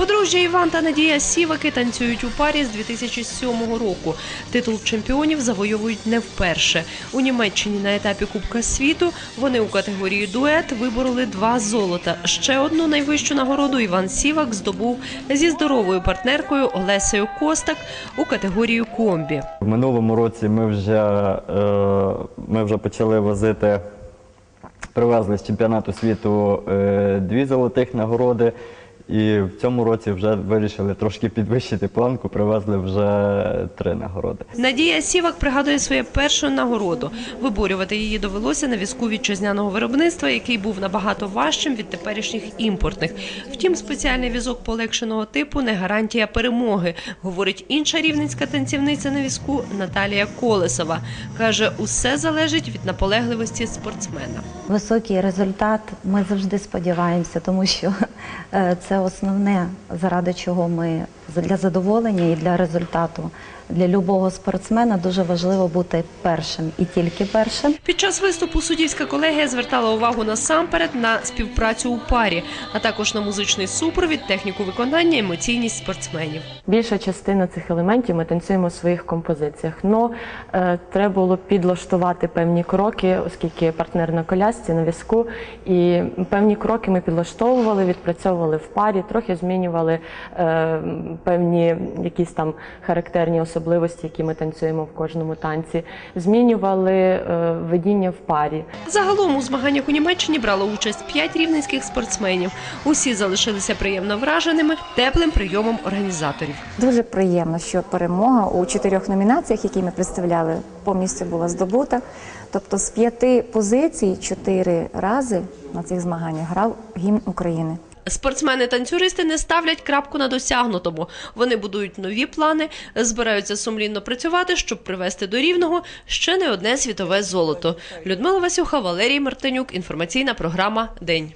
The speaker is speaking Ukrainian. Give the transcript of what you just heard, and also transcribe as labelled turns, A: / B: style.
A: Подружжя Іван та Надія Сіваки танцюють у парі з 2007 року. Титул чемпіонів завойовують не вперше. У Німеччині на етапі Кубка світу вони у категорії дует вибороли два золота. Ще одну найвищу нагороду Іван Сівак здобув зі здоровою партнеркою Олесею Костак у категорії комбі.
B: В минулому році ми вже, е, ми вже почали возити, привезли з чемпіонату світу е, дві золотих нагороди. І в цьому році вже вирішили трошки підвищити планку, привезли вже три нагороди.
A: Надія Сівак пригадує своє першу нагороду. Виборювати її довелося на візку вітчизняного виробництва, який був набагато важчим від теперішніх імпортних. Втім, спеціальний візок полегшеного типу не гарантія перемоги, говорить інша рівненська танцівниця на візку Наталія Колесова. каже, усе залежить від наполегливості спортсмена.
C: Високий результат ми завжди сподіваємося, тому що е, це основне, заради чого ми для задоволення і для результату. Для любого спортсмена дуже важливо бути першим і тільки першим.
A: Під час виступу суддівська колегія звертала увагу насамперед на співпрацю у парі, а також на музичний супровід, техніку виконання, емоційність спортсменів.
D: Більша частина цих елементів ми танцюємо у своїх композиціях. Но е, треба було підлаштувати певні кроки, оскільки партнер на колясці, на візку, і певні кроки ми підлаштовували, відпрацьовували в парі, трохи змінювали е, певні якісь там характерні особливості, які ми танцюємо в кожному танці, змінювали е, ведіння в парі.
A: Загалом у змаганнях у Німеччині брало участь п'ять рівненських спортсменів. Усі залишилися приємно враженими теплим прийомом організаторів.
E: Дуже приємно, що перемога у чотирьох номінаціях, які ми представляли, повністю була здобута. Тобто з п'яти позицій чотири рази на цих змаганнях грав гімн України.
A: Спортсмени-танцюристи не ставлять крапку на досягнутому. Вони будують нові плани, збираються сумлінно працювати, щоб привести до рівного ще не одне світове золото. Людмила Васюха, Валерій Мартинюк. Інформаційна програма День.